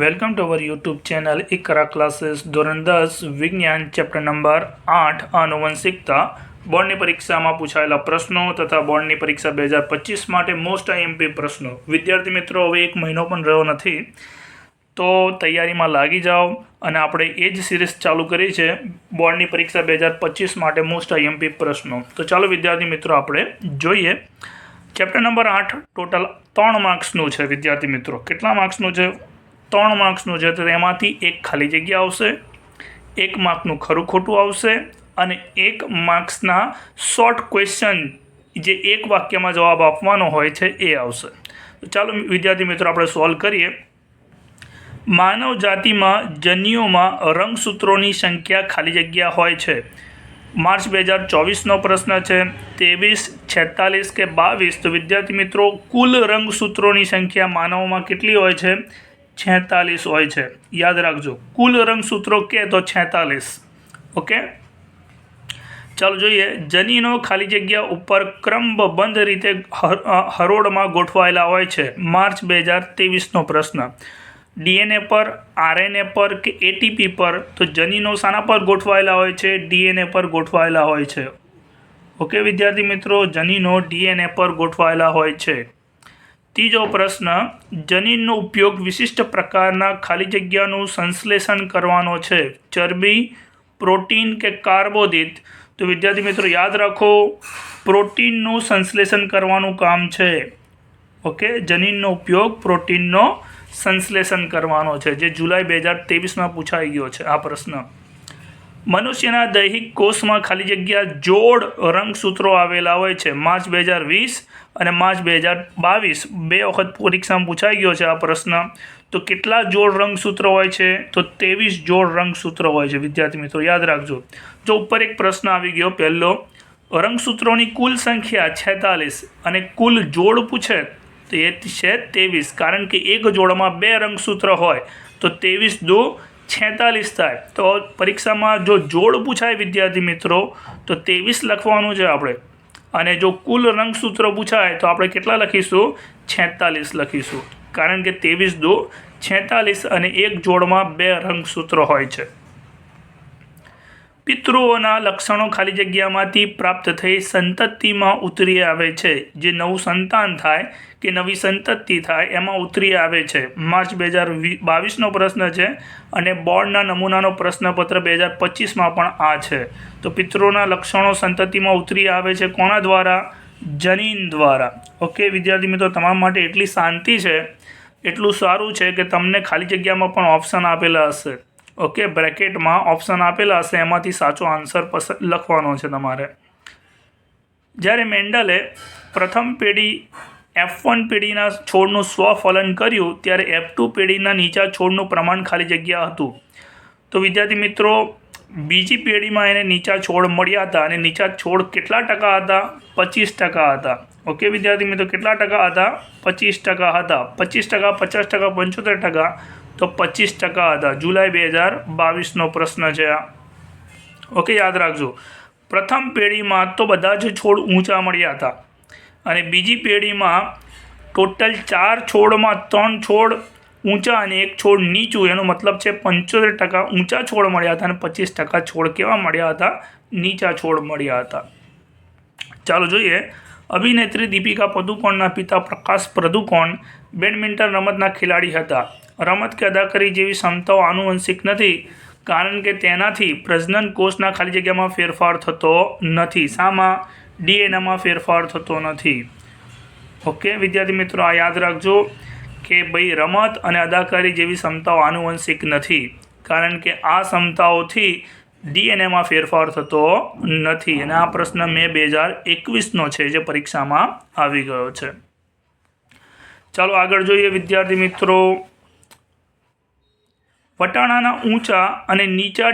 Welcome to our YouTube channel Iqra classes ધોરણ દસ, વિજ્ઞાન ચેપ્ટર નંબર આઠ આનુવંશિકતા બોર્ડની પરીક્ષામાં પૂછાયેલા પ્રશ્નો તથા બોર્ડની પરીક્ષા બે હજાર પચીસ માટે મોસ્ટ આઈએમપી પ્રશ્નો. વિદ્યાર્થી મિત્રો, હવે એક મહિનો પણ રહ્યો નથી, તો તૈયારીમાં લાગી જાઓ અને આપણે એ જ સિરીઝ ચાલુ કરી છે, બોર્ડની પરીક્ષા બે હજાર પચીસ માટે મોસ્ટ આઈએમપી પ્રશ્નો. તો ચાલો વિદ્યાર્થી મિત્રો, આપણે જોઈએ. ચેપ્ટર નંબર આઠ ટોટલ ત્રણ માર્ક્સનું છે, વિદ્યાર્થી મિત્રો. કેટલા માર્ક્સનું છે? ત્રણ માર્ક્સનું છે તો એમાંથી એક ખાલી જગ્યા આવશે, એક માર્કનું ખરું ખોટું આવશે અને એક માર્ક્સના શોર્ટ ક્વેશ્ચન જે એક વાક્યમાં જવાબ આપવાનો હોય છે એ આવશે. તો ચાલો વિદ્યાર્થી મિત્રો આપણે સોલ્વ કરીએ. માનવ જાતિમાં જન્યુઓમાં રંગસૂત્રોની સંખ્યા ખાલી જગ્યા હોય છે. માર્ચ બે હજાર ચોવીસનો પ્રશ્ન છે. ત્રેવીસ, છેતાલીસ કે બાવીસ? તો વિદ્યાર્થી મિત્રો, કુલ રંગસૂત્રોની સંખ્યા માનવમાં કેટલી હોય છે? છેતાલીસ હોય છે. યાદ રાખજો, કુલ રંગસૂત્રો કે તો છેતાલીસ. ઓકે? ચાલો જોઈએ, જનીનો ખાલી જગ્યા ઉપર ક્રમબંધ રીતે હર- હરોળમાં ગોઠવાયેલા હોય છે. માર્ચ બે હજાર ત્રેવીસનો પ્રશ્ન. ડીએનએ પર, આરએનએ પર કે એટીપી પર, તો જનીનો શાના પર ગોઠવાયેલા હોય છે? ડીએનએ પર ગોઠવાયેલા હોય છે. ઓકે, વિદ્યાર્થી મિત્રો, જનીનો ડીએનએ પર ગોઠવાયેલા હોય છે. ત્રીજો પ્રશ્ન, જનીનનો ઉપયોગ વિશિષ્ટ પ્રકારના ખાલી જગ્યાનું સંશ્લેષણ કરવાનો છે. ચરબી, પ્રોટીન કે કાર્બોદિત? તો વિદ્યાર્થી મિત્રો, યાદ રાખો, પ્રોટીનનું સંશ્લેષણ કરવાનું કામ છે. ઓકે? જનીનનો ઉપયોગ પ્રોટીનનો સંશ્લેષણ કરવાનો છે, જે જુલાઈ બે હજાર ત્રેવીસમાં પૂછાઈ ગયો છે આ પ્રશ્ન. મનુષ્યના દૈહિક કોષમાં ખાલી જગ્યા જોડ રંગસૂત્રો આવેલા હોય છે. માર્ચ બે હજાર વીસ અને માર્ચ બે હજાર બાવીસ બે વખત પરીક્ષામાં પૂછાઈ ગયો છે આ પ્રશ્ન. તો કેટલા જોડ રંગસૂત્રો હોય છે? તો ત્રેવીસ જોડ રંગસૂત્રો હોય છે. વિદ્યાર્થી મિત્રો, યાદ રાખજો. જો ઉપર એક પ્રશ્ન આવી ગયો પહેલો, રંગસૂત્રોની કુલ સંખ્યા છેતાલીસ અને કુલ જોડ પૂછે તો એ છે ત્રેવીસ. કારણ કે એક જોડમાં બે રંગસૂત્ર હોય તો ત્રેવીસ દો છેતાલીસ થાય. તો પરીક્ષામાં જો જોડ પૂછાય વિદ્યાર્થી મિત્રો, તો ત્રેવીસ લખવાનું છે આપણે. અને જો કુલ રંગસૂત્ર પૂછાય, તો આપણે કેટલા લખીશું? છેતાલીસ લખીશું. કારણ કે ત્રેવીસ દો, છેતાલીસ અને એક જોડમાં બે રંગસૂત્ર હોય છે. પિતૃઓના લક્ષણો ખાલી જગ્યામાંથી પ્રાપ્ત થઈ સંતતિમાં ઉતરી આવે છે, જે નવું સંતાન થાય કે નવી સંતતિ થાય એમાં ઉતરી આવે છે. માર્ચ બે હજાર બાવીસનો પ્રશ્ન છે અને બોર્ડના નમૂનાનો પ્રશ્નપત્ર બે હજાર પચીસમાં પણ આ છે. તો પિત્રોના લક્ષણો સંતતિમાં ઉતરી આવે છે કોના દ્વારા? જનીન દ્વારા. ઓકે, વિદ્યાર્થી મિત્રો, તમારા માટે એટલી શાંતિ છે, એટલું સારું છે કે તમને ખાલી જગ્યામાં પણ ઓપ્શન આપેલા હશે. ઓકે, બ્રેકેટમાં ઓપ્શન આપેલા હશે, એમાંથી સાચો આન્સર લખવાનો છે તમારે. જ્યારે મેન્ડલે પ્રથમ પેઢી એફ વન પેઢીના છોડનું સ્વફલન કર્યું ત્યારે એફ ટુ પેઢીના નીચા છોડનું પ્રમાણ ખાલી જગ્યા હતું. તો વિદ્યાર્થી મિત્રો, બીજી પેઢીમાં એને નીચા છોડ મળ્યા હતા અને નીચા છોડ કેટલા ટકા હતા? પચીસ ટકા હતા. ઓકે વિદ્યાર્થી મિત્રો, કેટલા ટકા હતા? પચીસ ટકા હતા. પચીસ ટકા, પચાસ ટકા, પંચોતેર ટકા, તો પચીસ ટકા હતા. જુલાઈ બે હજાર બાવીસનો પ્રશ્ન છે આ. ઓકે યાદ રાખજો. પ્રથમ પેઢીમાં તો બધા જ છોડ ઊંચા મળ્યા હતા. અને બીજી પેઢીમાં ટોટલ ચાર છોડમાં ત્રણ છોડ ઊંચા અને એક છોડ નીચું, એનો મતલબ છે પંચોતેર ટકા ઊંચા છોડ મળ્યા હતા અને પચીસ ટકા છોડ કેવા મળ્યા હતા? નીચા છોડ મળ્યા હતા. ચાલો જોઈએ. અભિનેત્રી દીપિકા પદુકોણના પિતા પ્રકાશ પદુકોણ બેડમિન્ટન રમતના ખેલાડી હતા. રમત કે અદાકારી જેવી ક્ષમતાઓ આનુવંશિક નથી, કારણ કે તેનાથી પ્રજનન કોષના ખાલી જગ્યામાં ફેરફાર થતો નથી. શામાં ડીએનએમાં ફેરફાર થતો નથી. ઓકે, વિદ્યાર્થી મિત્રો, આ યાદ રાખજો કે ભાઈ રમત અને અદાકારી જેવી ક્ષમતાઓ આનુવંશિક નથી. કારણ કે આ ક્ષમતાઓથી ડીએનએમાં ફેરફાર થતો નથી. અને આ પ્રશ્ન મે બે હજાર એકવીસનો છે, જે પરીક્ષામાં આવી ગયો છે. ચાલો આગળ જોઈએ વિદ્યાર્થી મિત્રો. વટાણાના ઊંચા અને નીચા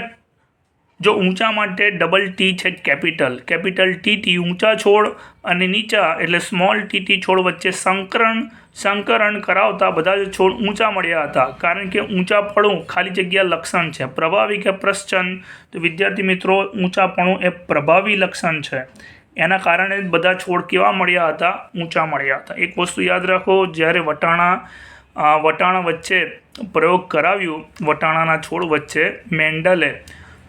જો ઊંચા માટે ડબલ ટી છે કેપિટલ કેપિટલ ટી ટી ઊંચા છોડ અને નીચા, એટલે સ્મોલ ટી ટી છોડ વચ્ચે સંકરણ સંકરણ કરાવતા બધા જ છોડ ઊંચા મળ્યા હતા. કારણ કે ઊંચા ઊંચાપણું ખાલી જગ્યા લક્ષણ છે. પ્રભાવી કે પ્રશ્ચન તો વિદ્યાર્થી મિત્રો, ઊંચાપણું એ પ્રભાવી લક્ષણ છે. એના કારણે બધા છોડ કેવા મળ્યા હતા? ઊંચા મળ્યા હતા. એક વસ્તુ યાદ રાખો, જ્યારે વટાણા વટાણા વચ્ચે પ્રયોગ કરાવ્યું, વટાણાના છોડ વચ્ચે મેન્ડલે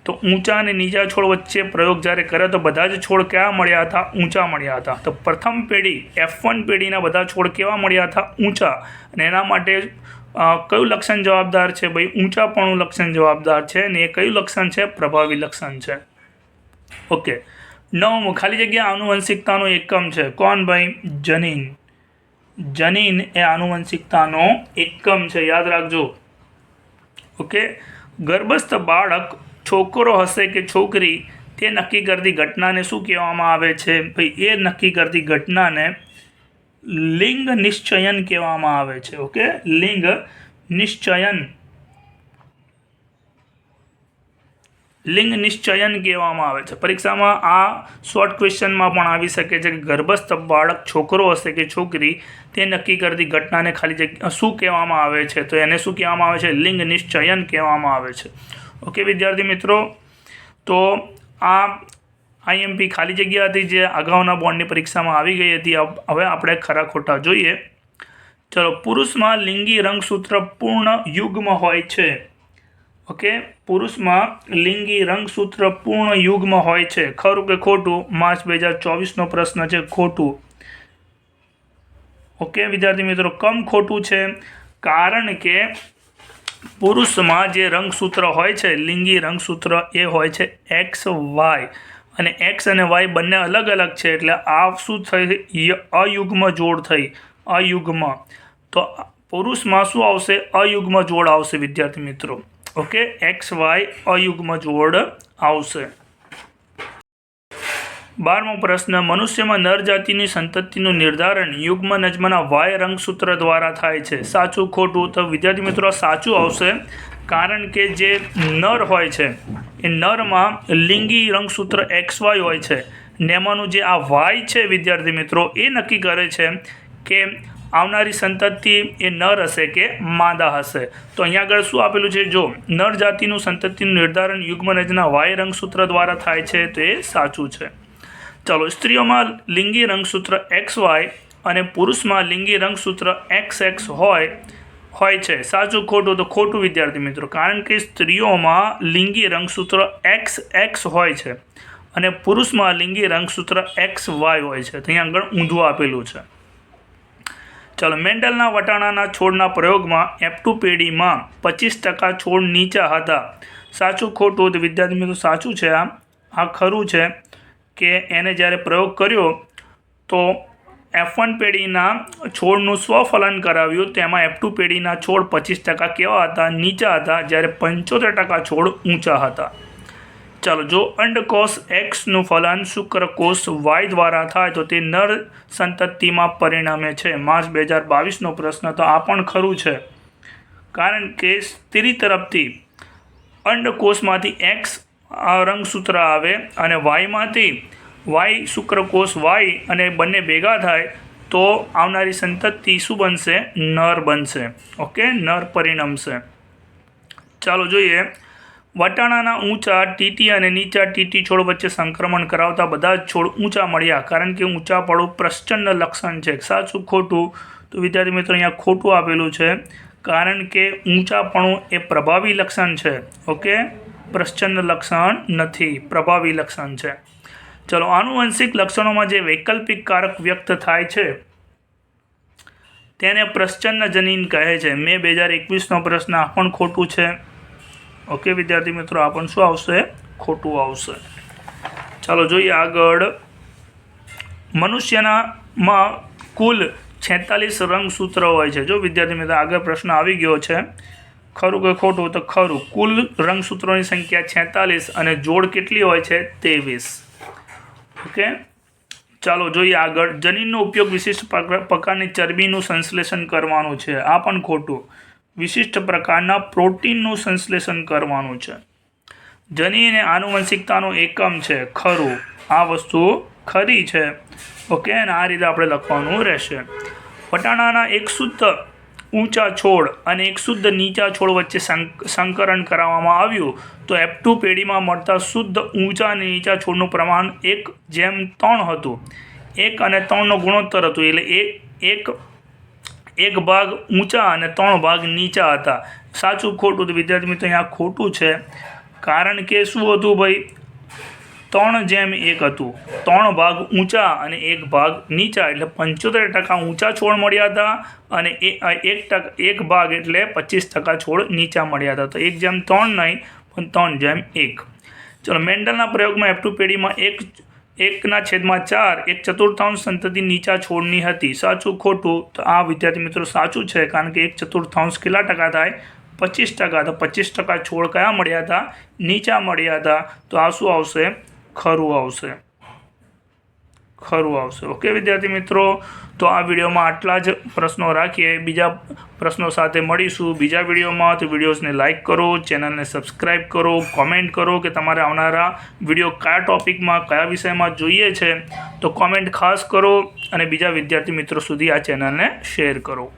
તો ઊંચા અને નીચા છોડ વચ્ચે પ્રયોગ જ્યારે કર્યો તો બધા જ છોડ ક્યાં મળ્યા હતા? ઊંચા મળ્યા હતા. તો પ્રથમ પેઢી એફ વન પેઢીના બધા છોડ કેવા મળ્યા હતા? ઊંચા. અને એના માટે કયું લક્ષણ જવાબદાર છે? ભાઈ, ઊંચાપણું લક્ષણ જવાબદાર છે અને એ કયું લક્ષણ છે? પ્રભાવી લક્ષણ છે. ઓકે. નવમું, ખાલી જગ્યા આનુવંશિકતાનો એકમ છે. કોણ ભાઈ? જનીન. જનીન એ આનુવંશિકતાનો એકમ છે. યાદ રાખજો. ઓકે. ગર્ભસ્થ બાળક છોકરો હશે કે છોકરી, તે નક્કી કરતી ઘટનાને શું કહેવામાં આવે છે? ભાઈ, એ નક્કી કરતી ઘટનાને લિંગ નિશ્ચયન કહેવામાં આવે છે, ઓકે? લિંગ નિશ્ચયન. લિંગ નિશ્ચયન કહેવામાં આવે છે. પરીક્ષામાં આ શોર્ટ ક્વેશ્ચનમાં પણ આવી શકે છે કે ગર્ભસ્થ બાળક છોકરો હશે કે છોકરી, તે નક્કી કરતી ઘટનાને ખાલી જગ્યા, શું કહેવામાં આવે છે? તો એને શું કહેવામાં આવે છે? લિંગ નિશ્ચયન કહેવામાં આવે છે. ઓકે, વિદ્યાર્થી મિત્રો, તો આ આઈએમપી ખાલી જગ્યા હતી જે અગાઉના બોર્ડની પરીક્ષામાં આવી ગઈ હતી. હવે આપણે ખરા ખોટા જોઈએ. ચલો, પુરુષમાં લિંગી રંગસૂત્ર પૂર્ણ યુગ્મ હોય છે. ઓકે, પુરુષમાં લિંગી રંગસૂત્ર પૂર્ણ યુગ્મ હોય છે. ખરું કે ખોટું? માર્ચ બે હજાર ચોવીસનો પ્રશ્ન છે, ખોટું. ઓકે, વિદ્યાર્થી મિત્રો, કમ ખોટું છે કારણ કે પુરુષમાં જે રંગસૂત્ર હોય છે, લિંગી રંગસૂત્ર એ હોય છે એક્સ વાય અને એક્સ અને વાય બંને અલગ અલગ છે એટલે આ શું થઈ? અયુગ્મ જોડ થઈ. અયુગ્મ. તો પુરુષમાં શું આવશે? અયુગ્મ જોડ આવશે, વિદ્યાર્થી મિત્રો. ઓકે? એક્સ વાય અયુગ્મ જોડ આવશે. બારમો પ્રશ્ન, મનુષ્યમાં નર જાતિની સંતતિનું નિર્ધારણ યુગ્મ નજમના વાય રંગસૂત્ર દ્વારા થાય છે. સાચું, ખોટું તો વિદ્યાર્થી મિત્રો સાચું આવશે કારણ કે જે નર હોય છે, એ નરમાં લિંગી રંગસૂત્ર એક્સ વાય હોય છે. ને એમાંનું જે આ વાય છે વિદ્યાર્થી મિત્રો, એ નક્કી કરે છે કે આવનારી સંતતિ એ નર હશે કે માદા હશે. તો અહીંયા આગળ શું આપેલું છે? જો નર જાતિનું સંતતિનું નિર્ધારણ યુગ્મનજના વાય રંગસૂત્ર દ્વારા થાય છે, તો એ સાચું છે. ચાલો સ્ત્રીઓમાં લિંગી રંગસૂત્ર એક્સ વાય અને પુરુષમાં લિંગી રંગસૂત્ર એક્સ એક્સ હોય હોય છે. સાચું, ખોટું તો ખોટું વિદ્યાર્થી મિત્રો, કારણ કે સ્ત્રીઓમાં લિંગી રંગસૂત્ર એક્સ એક્સ હોય છે અને પુરુષમાં લિંગી રંગસૂત્ર એક્સ વાય હોય છે. ત્યાં આગળ ઊંધું આપેલું છે. ચાલો, મેન્ડલના વટાણાના છોડના પ્રયોગમાં એપ્ટુ પેઢીમાં પચીસ ટકા છોડ નીચા હતા. સાચું, ખોટું તો વિદ્યાર્થી મિત્રો સાચું છે, આ આ ખરું છે. કે એને જ્યારે પ્રયોગ કર્યો, તો એફ વન પેઢીના છોડનું સ્વફલન કરાવ્યું. તેમાં એફ ટુ પેઢીના છોડ પચીસ ટકા કેવા હતા? નીચા હતા. જ્યારે પંચોતેર ટકા છોડ ઊંચા હતા. ચાલો, જો અંડકોષ એક્સનું ફલન શુક્રકોષ વાય દ્વારા થાય, તો તે નર સંતતિમાં પરિણમે છે. માર્ચ બે હજાર બાવીસનો પ્રશ્ન, તો આ પણ ખરું છે. કારણ કે સ્ત્રી તરફથી અંડકોષમાંથી એક્સ રંગસૂત્ર આવે અને વાયમાંથી વાય શુક્રકોષ વાય અને બંને ભેગા થાય તો આવનારી સંતતિ શું બનશે? નર બનશે. ઓકે? નર પરિણમશે ચાલો જોઈએ. વટાણાના ઊંચા ટીટી અને નીચા ટીટી છોડ વચ્ચે સંક્રમણ કરાવતા બધા જ છોડ ઊંચા મળ્યા. કારણ કે ઊંચા પડો પ્રચંડ લક્ષણ છે. સાચું, ખોટું? તો વિદ્યાર્થી મિત્રો, અહીંયા ખોટું આપેલું છે. કારણ કે ઊંચાપણું એ પ્રભાવી લક્ષણ છે. ઓકે? પ્રચંડ લક્ષણ નથી, પ્રભાવી લક્ષણ છે. ચલો, આનુવંશિક લક્ષણોમાં જે વૈકલ્પિક કારક વ્યક્ત થાય છે, તેને પ્રશ્ચન્ન જનીન કહે છે. મે બે હજાર એકવીસનો પ્રશ્ન આ પણ ખોટું છે. ઓકે, વિદ્યાર્થી મિત્રો, આ પણ શું આવશે? ખોટું આવશે. ચાલો, જોઈએ આગળ. મનુષ્યનામાં કુલ છેતાલીસ રંગસૂત્ર હોય છે. જો વિદ્યાર્થી મિત્રો, આગળ પ્રશ્ન આવી ગયો છે ખરું કે ખોટું તો ખરું. કુલ રંગસૂત્રોની સંખ્યા છેતાલીસ અને જોડ કેટલી હોય છે? ત્રેવીસ. ઓકે? ચાલો જોઈએ આગળ. જનીનનો ઉપયોગ વિશિષ્ટ પ્રકાર- પ્રકારની ચરબીનું સંશ્લેષણ કરવાનું છે. આ પણ ખોટું. વિશિષ્ટ પ્રકારના પ્રોટીનનું સંશ્લેષણ કરવાનું છે. જનીન એ આનુવંશિકતાનો એકમ છે. ખરું. આ વસ્તુ ખરી છે. ઓકે? અને આ રીતે આપણે લખવાનું રહેશે. વટાણાના એક શુદ્ધ ઊંચા છોડ અને એક શુદ્ધ નીચા છોડ વચ્ચે સંક- સંકરણ કરાવવામાં આવ્યું. તો એફ ટુ પેઢીમાં મળતા શુદ્ધ ઊંચા અને નીચા છોડનું પ્રમાણ એક જેમ ત્રણ હતું. એક અને ત્રણનો ગુણોત્તર હતું, એટલે એક એક ભાગ ઊંચા અને ત્રણ ભાગ નીચા હતા. સાચું ખોટું? તો વિદ્યાર્થી મિત્રો, અહીંયા ખોટું છે. કારણ કે શું હતું ભાઈ? ત્રણ જેમ એક હતું. ત્રણ ભાગ ઊંચા અને એક ભાગ નીચા, એટલે પંચોતેર ટકા ઊંચા છોડ મળ્યા હતા અને એક ટકા, એક ભાગ એટલે પચીસ ટકા છોડ નીચા મળ્યા હતા. તો એક જેમ ત્રણ નહીં, પણ ત્રણ જેમ એક. ચલો, મેન્ડલના પ્રયોગમાં એફ ટુ પેઢીમાં એક, એકના છેદમાં ચાર, એક ચતુર્થાંશ સંતતિ નીચા છોડની હતી. સાચું, ખોટું? તો આ વિદ્યાર્થી મિત્રો સાચું છે, કારણ કે એક ચતુર્થાંશ કેટલા ટકા થાય? પચીસ ટકા. તો પચીસ ટકા છોડ કયા મળ્યા હતા? નીચા મળ્યા હતા. તો આ શું આવશે? ખરું આવશે. ખરું આવશે. ઓકે વિદ્યાર્થી મિત્રો, તો આ વિડીયોમાં આટલા જ પ્રશ્નો રાખીએ. બીજા પ્રશ્નો સાથે મળીશું બીજા વિડીયોમાં. તો વિડીયોઝને લાઇક કરો, ચેનલને સબસ્ક્રાઇબ કરો, કોમેન્ટ કરો કે તમારે આવનારા વીડિયો કયા ટોપિકમાં, કયા વિષયમાં જોઈએ છે. તો કોમેન્ટ ખાસ કરો અને બીજા વિદ્યાર્થી મિત્રો સુધી આ ચેનલને શેર કરો.